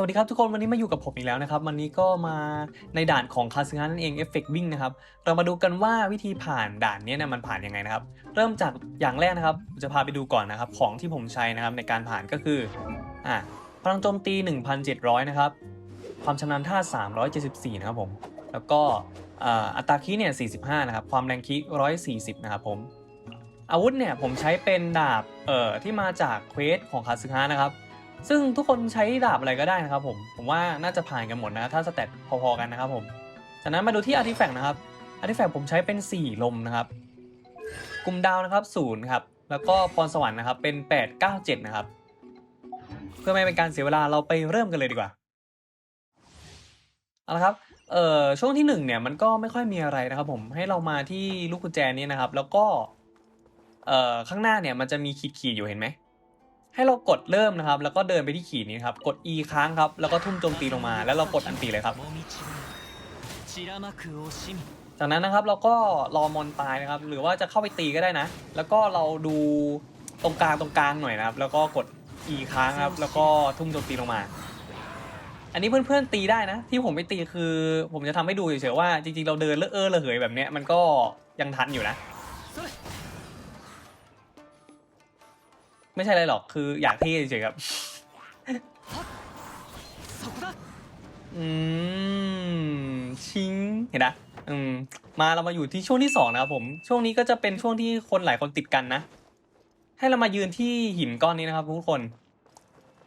วัสดีครับทุกคนวันนี้มาอยู่กับผมอีกแล้วนะครับ วันนี้ก็มาในด่านของคาสึงะนั่นเองเอฟเฟกต์วิ่งนะครับ เรามาดูกันว่าวิธีผ่านด่านนี้ยนะมันผ่านยังไงนะครับ เริ่มจากอย่างแรกนะครับ จะพาไปดูก่อนนะครับ ของที่ผมใช้นะครับในการผ่านก็คืออ่าพลังโจมตี 1,700 นะครับ ความชำนาญท่า 374 นะครับผม แล้วก็อ่าอัตราคีเนี่ย45 นะครับ ความแรงคี140 นะครับผมอาวุธเนี่ยผมใช้เป็นดาบเอ่อที่มาจากเควสของคาสึงะนะครับ ซึ่งทุกคนใช้ดาบอะไรก็ได้นะครับผม ผมว่าน่าจะผ่านกันหมดนะ ถ้าสเตตพอๆกันนะครับผมจากนั้นมาดูที่อาร์ติแฟกต์นะครับอาร์ติแฟกต์ผมใช้เป็น 4 ลมนะครับ กลุ่มดาวนะครับ0ครับ แล้วก็พรสวรรค์นะครับเป็น 8 9 7 นะครับ เพื่อไม่เป็นการเสียเวลาเราไปเริ่มกันเลยดีกว่าเอาละครับเอ่อช่วงที่หนึ่งเนี่ยมันก็ไม่ค่อยมีอะไรนะครับผมให้เรามาที่ลูกกุญแจนี้นะครับ แล้วก็เอ่อข้างหน้าเนี่ยมันจะมีขีดๆอยู่เห็นไหม ให้เรากดเริ่มนะครับ แล้วก็เดินไปที่ขีดนี้ครับ กด E ค้างครับ แล้วก็ทุ่มโจมตีลงมา แล้วเรากดอันตีเลยครับ จากนั้นนะครับเราก็รอมอนตายนะครับ หรือว่าจะเข้าไปตีก็ได้นะ แล้วก็เราดูตรงกลางตรงกลางหน่อยนะครับ แล้วก็กด E ค้างครับ แล้วก็ทุ่มโจมตีลงมา อันนี้เพื่อนๆตีได้นะ ที่ผมไม่ตีคือ ผมจะทำให้ดูเฉยๆว่าจริงๆเราเดินเลอะเออระเหยแบบเนี้ยมันก็ยังทันอยู่นะ ไม่ใช่อะไรหรอกคืออยากเท่เฉยครับ อืม ชิงเห็นนะอืม มาเรามาอยู่ที่ช่วงที่สองนะครับผม ช่วงนี้ก็จะเป็นช่วงที่คนหลายคนติดกันนะ ให้เรามายืนที่หินก้อนนี้นะครับทุกคน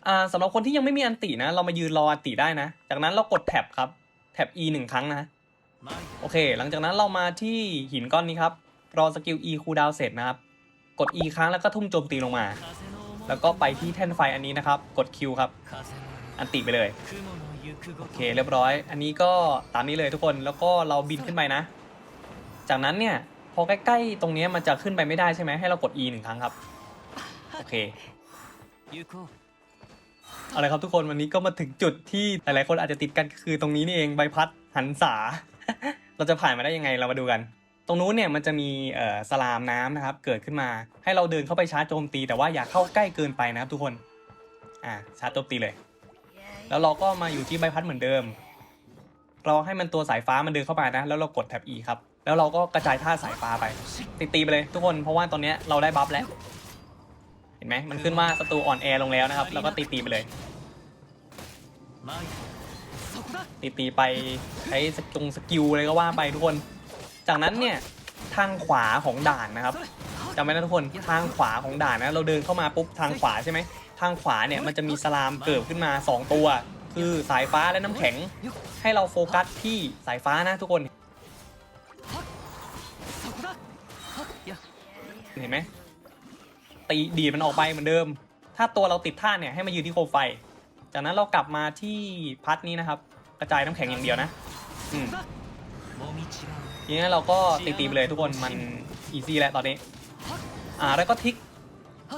อ่าสำหรับคนที่ยังไม่มีอันตินะ เรามายืนรออันติได้นะ จากนั้นเรากดแท็บครับ แท็บ e หนึ่งครั้งนะ โอเค หลังจากนั้นเรามาที่หินก้อนนี้ครับ รอสกิล e คูดาวเสร็จนะครับ กด E ครั้งแล้วก็ทุ่มโจมตีลงมา แล้วก็ไปที่แท่นไฟอันนี้นะครับ กด Q ครับ อันติไปเลย โอเคเรียบร้อย อันนี้ก็ตามนี้เลยทุกคน แล้วก็เราบินขึ้นไปนะ จากนั้นเนี่ยพอใกล้ๆตรงนี้มันจะขึ้นไปไม่ได้ใช่ไหมให้เรากด E หนึ่งครั้งครับ โอเคอะไรครับทุกคนวันนี้ก็มาถึงจุดที่หลายๆคนอาจจะติดกันคือตรงนี้นี่เองใบพัดหันษา เราจะผ่านมาได้ยังไงเรามาดูกัน ตรงนู้นเนี่ยมันจะมีสลามน้ำนะครับ เกิดขึ้นมาให้เราเดินเข้าไปชาร์จโจมตี แต่ว่าอย่าเข้าใกล้เกินไปนะครับทุกคนอ่าชาร์จโจมตีเลย แล้วเราก็มาอยู่ที่ใบพัดเหมือนเดิม เราให้มันตัวสายฟ้ามันเดินเข้ามานะ แล้วเรากดแท็บ E ครับแล้วเราก็กระจายท่าสายฟ้าไปตีไปเลยทุกคนเพราะว่าตอนนี้เราได้บัฟแล้ว เห็นไหมมันขึ้นว่าศัตรูอ่อนแอลงแล้วนะครับ แล้วก็ตีตีไปเลยตีตีไปใช้จงสกิลเลยก็ว่าไปทุกคน จากนั้นเนี่ยทางขวาของด่านนะครับจำไว้นะทุกคนทางขวาของด่านนะเราเดินเข้ามาปุ๊บทางขวาใช่ไหมทางขวาเนี่ยมันจะมีสลามเกิดขึ้นมา 2 ตัว คือสายฟ้าและน้ำแข็ง ให้เราโฟกัสที่สายฟ้านะทุกคน เห็นไหมตีดีมันออกไปเหมือนเดิม ถ้าตัวเราติดท่าเนี่ยให้มายืนที่โคมไฟ จากนั้นเรากลับมาที่พัดนี้นะครับ กระจายน้ำแข็งอย่างเดียวนะ อืม ทีนี้เราก็ตีตีไปเลยทุกคนมันอีซี่แล้วตอนนี้ อ่าแล้วก็ทริก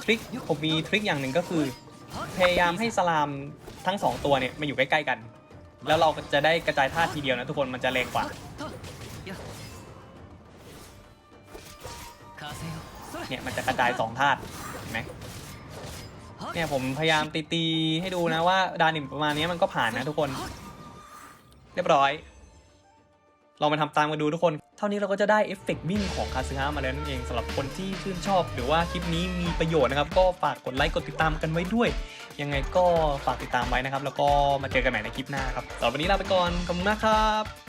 ทริคผมมีทริคอย่างหนึ่งก็คือ พยายามให้สลามทั้ง 2 ตัวเนี่ยมาอยู่ใกล้ๆกัน แล้วเราจะได้กระจายท่าทีเดียวนะทุกคนมันจะแรงกว่าเนี่ยมันจะกระจาย2ธาตุเห็นไหมเนี่ยผมพยายามตีตีให้ดูนะว่าดานิมประมาณนี้มันก็ผ่านนะทุกคน เรียบร้อย เรามาทำตามกันดูทุกคน เท่านี้เราก็จะได้เอฟเฟกต์วิ่งของคาซึฮะมาแล้วนั่นเองสำหรับคนที่ชื่นชอบ หรือว่าคลิปนี้มีประโยชน์นะครับ ก็ฝากกดไลค์กดติดตามกันไว้ด้วย ยังไงก็ฝากติดตามไว้นะครับ แล้วก็มาเจอกันใหม่ในคลิปหน้าครับสำหรับวันนี้ลาไปก่อนขอบคุณมากครับ